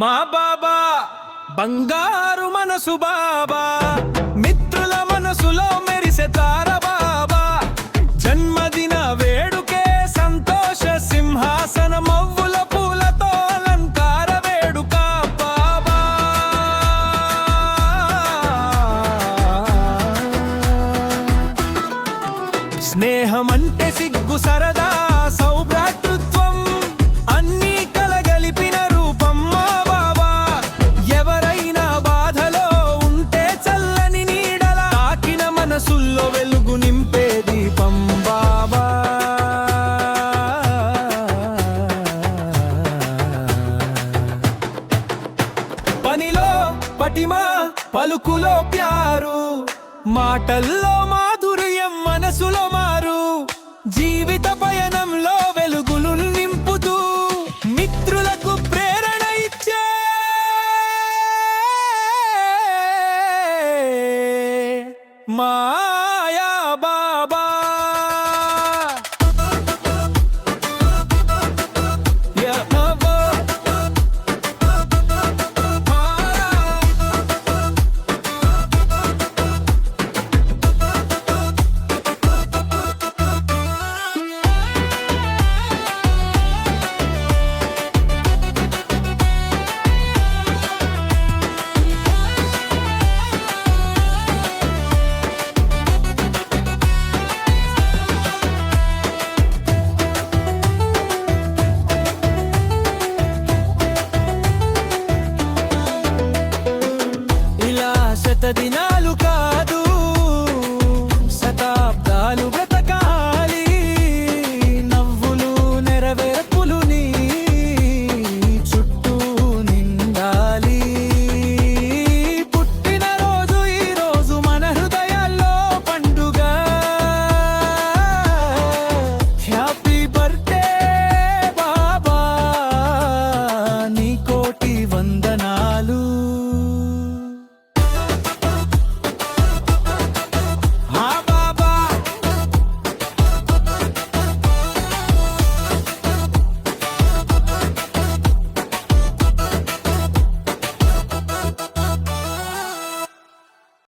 మా బాబా బంగారు మనసు బాబా మిత్రుల మనసులో మెరిసే తార బాబా. జన్మదిన వేడుకే సంతోష సింహాసన మవ్వుల పూలతో అలంకార వేడుక బాబా. స్నేహం అంటే సిగ్గు సరదా సౌ పటిమ పలుకులో ప్యారు. మాటల్లో మాధుర్యం మనసులో మారు. జీవిత పయనంలో వెలుగులు నింపుతూ మిత్రులకు ప్రేరణ ఇచ్చే. మా Saturday night.